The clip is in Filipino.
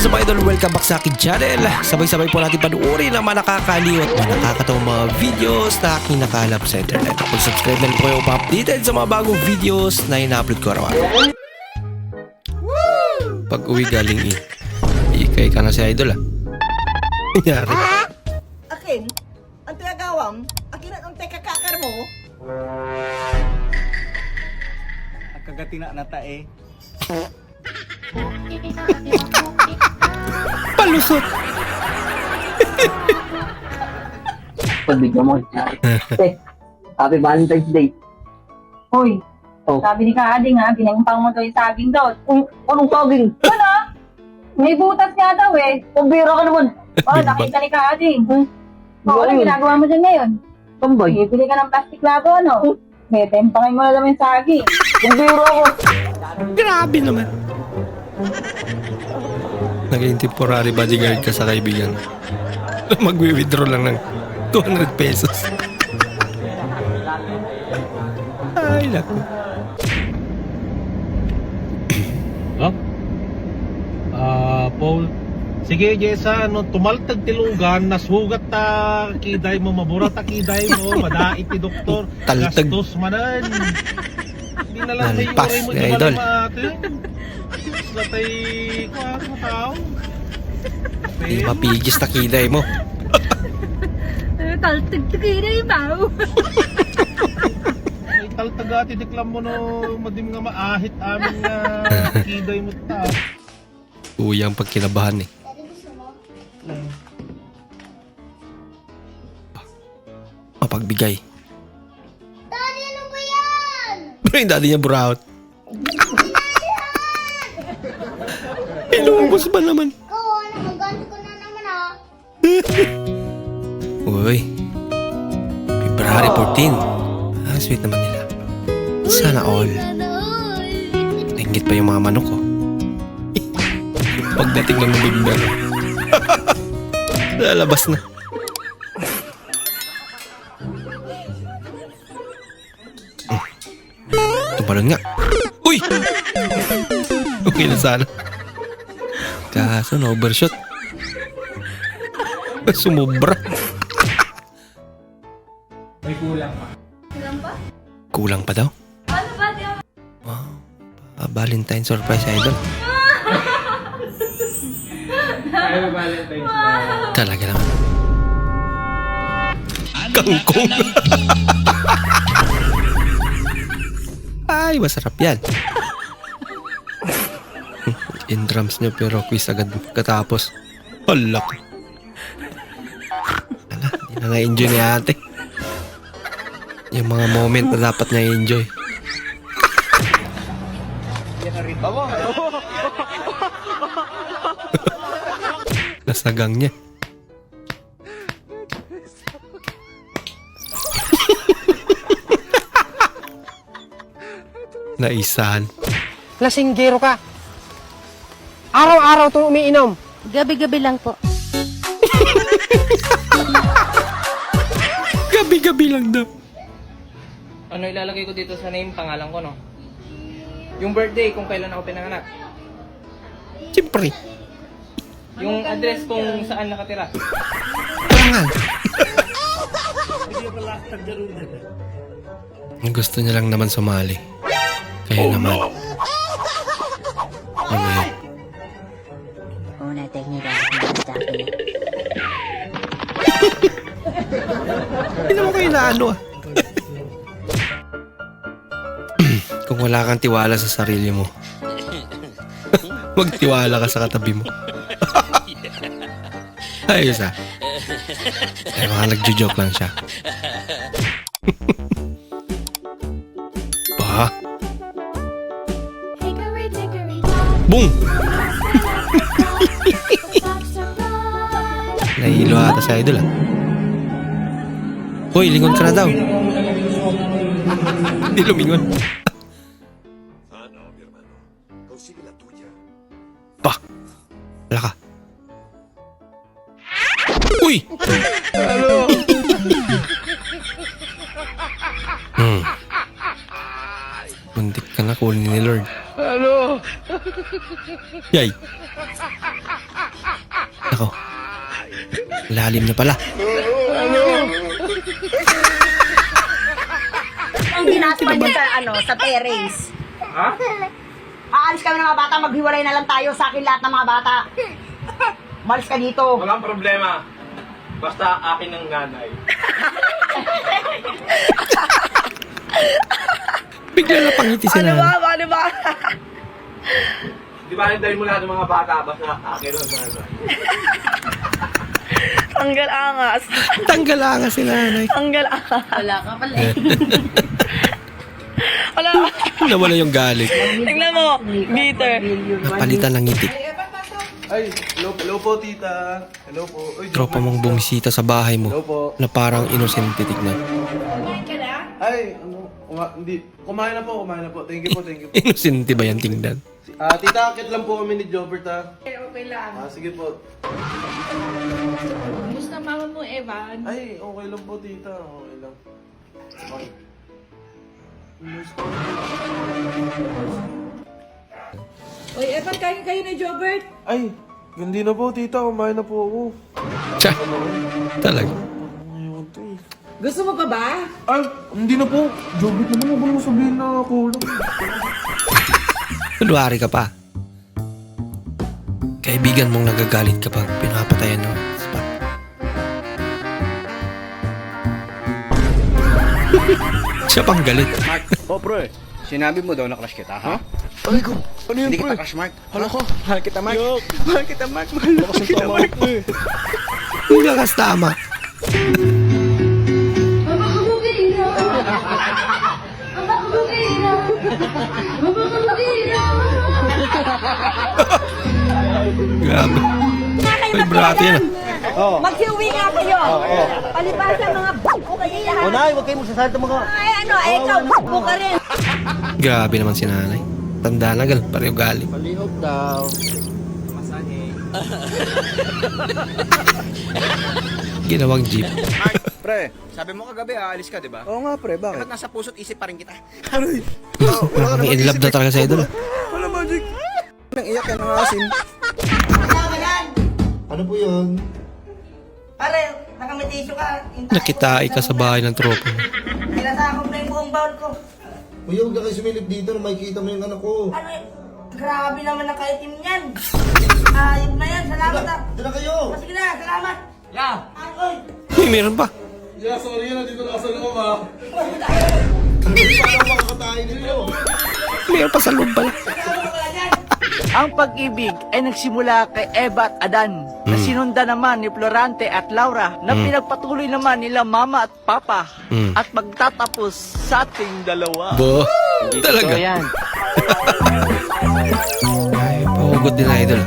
is up idol? Welcome back sa akin channel. Sabay-sabay po natin panuorin ang mga nakakaliw at mga nakakatawang mga videos na aking nakalap sa internet. Kung subscribe na po kayo pa-updated sa mga bagong videos na ina-upload ko araw-araw. Pag uwi galing eh. Ikay ka na si idol ah. Nangyari. Akin, ang tinagawam, akin ang tekakakar mo, Ang kagatina na tae. Palusot. Pagbigyan mo. Eh, Happy Valentine's Day. Hoy, Oh. sabi ni Kaading ha, pinampang mo daw yung saging daw. Um, anong saging? Ano? May butas nga daw eh. Pambira ka naman. Oh, nakita ni Kaading. Hmm. Oh, ano yun? ginagawa mo dyan ngayon? Tambay. Bibili ka ng plastic lago, ano? May tempangin mo na naman yung saging. Pambira ako. Grabe naman. Naging temporary bodyguard ka sa kaibigan. Magwi-withdraw lang ng 200 pesos. Ay, naku. No? Ah, Paul. Sige, Jessa, ano, tumaltag tilugan, nasugat ta, kiday mo, mabura ta kiday mo, madait ti doktor, Taltag. gastos manan. Hindi mo, di ba idol. lang maatin? Sa tay, kuha mo tao. Di mapigis na kiday mo. Taltag na bao. May taltag ati, deklam mo no, madim nga maahit amin nga kiday mo ta. Uyang pagkinabahan eh. Mapagbigay. Yung daddy niya buraot. Inubos ba naman? Oo, nakaganto ko na naman ah. Uy. February 14. Ah, sweet naman nila. Sana all. Nainggit pa yung mga manok ko. Pagdating ng November. Lalabas na. Tumalon nga. Uy! Okay na sana. Kaso na overshot. Sumubra. Kulang pa daw? Ano ba? Wow. Pa Valentine surprise idol. Talaga naman. Kangkong. Ay, masarap yan. In drums nyo pero quiz agad katapos. Hala ko. Ala, hindi na na-enjoy ni ate. Yung mga moment na dapat niya i-enjoy. Nasagang niya. Naisahan. Lasinggero ka. Araw-araw itong umiinom. Gabi-gabi lang po. Gabi-gabi lang daw. Ano ilalagay ko dito sa name, pangalan ko, no? Yung birthday, kung kailan ako pinanganak. Siyempre. Yung address kung saan nakatira. Kailangan. Gusto niya lang naman sumali. Kaya naman. Ano yun? Una teknika. Hindi naman kayo na ano ah. Kung wala kang tiwala sa sarili mo, magtiwala ka sa katabi mo. Ayos ah. Ay, mga nagjo-joke lang siya. Boom! Nahihilo ata sa idol ah. Hoy, lingon ka na daw. Hindi lumingon. Pa. Wala ka. Uy! hmm. Muntik ka na kunin ni Lord. Ano? Yay. Ako. Lalim na pala. Ang ginagawa niya sa, ano, sa terrace. Ha? Aalis kami ng mga bata, maghiwalay na lang tayo sa akin lahat ng mga bata. Malis ka dito. Walang problema. Basta akin ng nanay. Bigla na pangiti si nanay. Ano ba? Di ba hintayin mo lahat ng mga bata basta akin ng nanay. Tanggal angas. Tanggal nga si nanay. Tanggal angas. Wala ka pala Wala. Nawala yung galit. Tingnan mo. Bitter. Napalitan ng ngiti. Ay, hello, hello po tita. Hello po. Uy, Tropa mong bumisita sa bahay Hello mo po. na parang inosente tignan. Ay, ano, kuma- hindi. Kumain na po, kumain na po. Thank you po, thank you po. Inosente ba yan tingnan? Ah, tita, akit lang po kami ni Jobert ha. Okay lang. Ah, sige po. Gusto mama mo, Evan? Ay, okay lang po tita. Okay lang. Okay. Uy, Evan, kain kayo ni Jobert. Ay, hindi na po tita. Kumain na po ako. Tsa, talaga. Ngayon to eh. Gusto mo pa ba? Ay, hindi na po. Jobert naman ako mo sabihin na kulang. Kunwari ka pa. Kaibigan mong nagagalit kapag pinapatayan ng spot. Siya pang galit. Oh, pre. Sinabi mo daw na crush kita, ha? Ay, ko. Ano yun, Hindi kita crush, Mark. Hala ko. Mahal kita, Mark. Mahal kita, Mark. Mahal kita, Mark. Hindi lakas tama. Grabe. Ay, brate yan. ah. Magsiuwi nga kayo. Palibasa mga b***o kayo lahat. Oh, nay, huwag kayo magsasalita mga... Ay, ano, ay, ikaw, b***o ka rin. Grabe naman si nanay. Tanda na gal, pareho galing. Palihog daw. Ginawang jeep. Pre, sabi mo kagabi aalis ka, di ba? Oo nga, pre. Bakit? Ba't nasa puso't isip pa rin kita? May in love na talaga sa idol. Wala magic. Nang iyak yan ng asin. Wala ka. Ano po yun? Pare, nakamitisyo ka. Nakitai ka sa bahay ng tropa mo. Nilasakop na yung buong bowl ko. Uy, huwag na kayo sumilip dito na makikita mo yung anak ko. Ano eh, grabe naman ang kaitim niyan. Ayop na yan, salamat ah. Dala kayo! Oh, Sige na, salamat. Yeah. Ay, oy. Uy, meron pa. Yeah, sorry na. Dito na sa loob ha. Parang makakatayin ninyo. Meron pa sa loob pala. Ang pag-ibig ay nagsimula kay Eva at Adan na Mm. sinunda naman ni Florante at Laura na Mm. pinagpatuloy naman nila mama at papa Mm. at magtatapos sa ating dalawa. Bo. Talaga. yan. Ay, pahugod din idol.